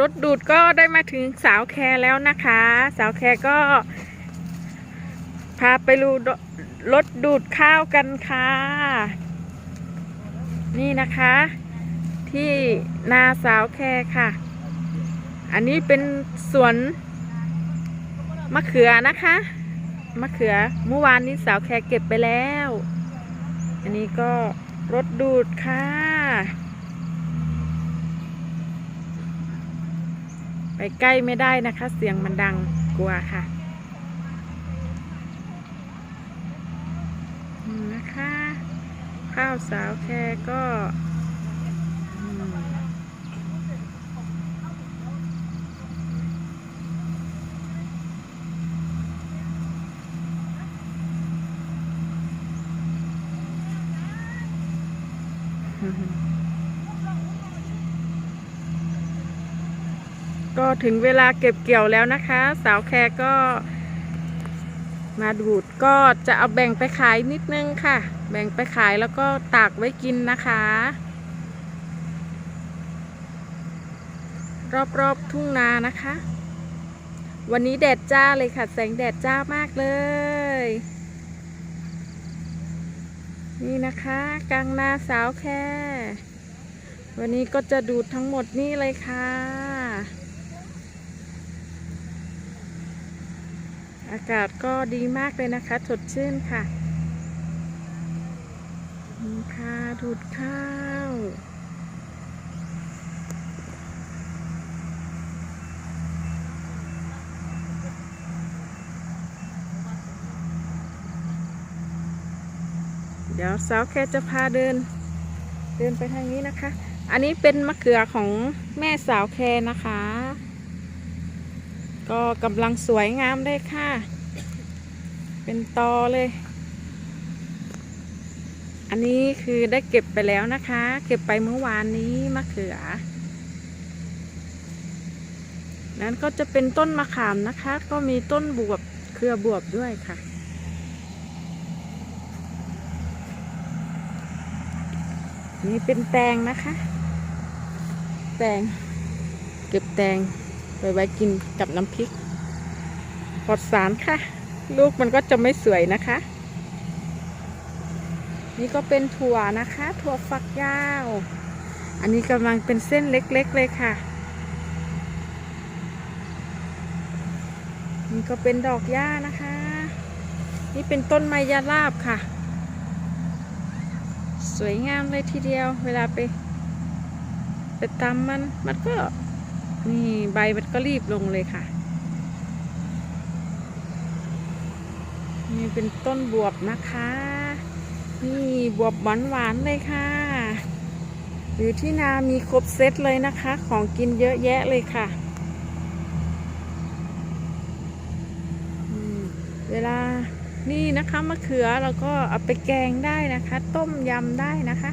รถดูดก็ได้มาถึงสาวแคร์แล้วนะคะ สาวแคร์ก็ พาไปดูรถดูดข้าวกันค่ะ นี่นะคะ ที่นาสาวแคร์ค่ะ อันนี้เป็นสวนมะเขือนะคะ มะเขือเมื่อวานนี้สาวแคร์เก็บไปแล้ว อันนี้ก็รถดูดค่ะ ไป ใกล้ไม่ได้นะคะ เสียงมันดังกลัวค่ะนะคะ ข้าวสาวแคร์ก็อืม ก็ถึงเวลาเก็บเกี่ยวแล้วนะคะ สาวแคร์ก็มาดูดก็จะเอาแบ่งไปขายนิดนึงค่ะ แบ่งไปขายแล้วก็ตากไว้กินนะคะ รอบๆทุ่งนานะคะ วันนี้แดดจ้าเลยค่ะ แสงแดดจ้ามากเลย นี่นะคะกลางนาสาวแค่ วันนี้ก็จะดูดทั้งหมดนี่เลยค่ะ อากาศก็ดีมากเลยนะคะสดชื่นค่ะนี่ค่ะดูดข้าวเดี๋ยวสาวแค่จะพาเดิน เดินไปทางนี้นะคะ อันนี้เป็นมะเขือของแม่สาวแคนะคะ ก็กำลังสวยงามเลยค่ะ เป็นตอเลย อันนี้คือได้เก็บไปแล้วนะคะ เก็บไปเมื่อวานนี้มะเขือ นั้นก็จะเป็นต้นมะขามนะคะ ก็มีต้นบวบเครือบวบด้วยค่ะนี่เป็นแตงนะคะ แตงเก็บแตง ไปไว้กินกับน้ำพริกปลอดสารค่ะ ลูกมันก็จะไม่สวยนะคะ นี่ก็เป็นถั่วนะคะ ถั่วฝักยาว อันนี้กำลังเป็นเส้นเล็กๆเลยค่ะ นี่ก็เป็นดอกหญ้านะคะ นี่เป็นต้นไมยาลาบค่ะ สวยงามเลยทีเดียว เวลาไป ไปตำมันมันก็ นี่ใบมันก็รีบลงเลยค่ะ นี่เป็นต้นบวบนะคะ นี่บวบหวานหวานๆเลยค่ะ หรือที่นามีครบเซตเลยนะคะ ของกินเยอะแยะเลยค่ะเวลานี่นะคะมะเขือเราก็เอาไปแกงได้นะคะ ต้มยำได้นะคะ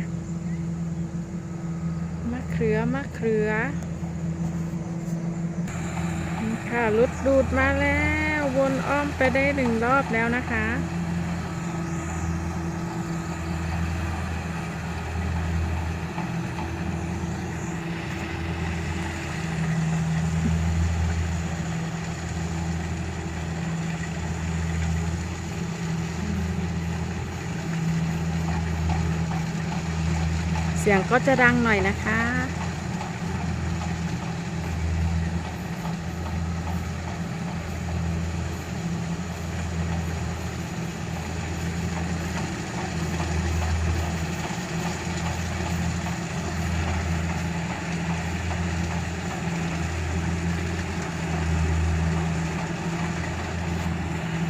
มะเขือมะเขือ ค่ะรถดูดมาแล้ววนอ้อมไปได้หนึ่งรอบแล้วนะคะเสียงก็จะดังหน่อยนะคะ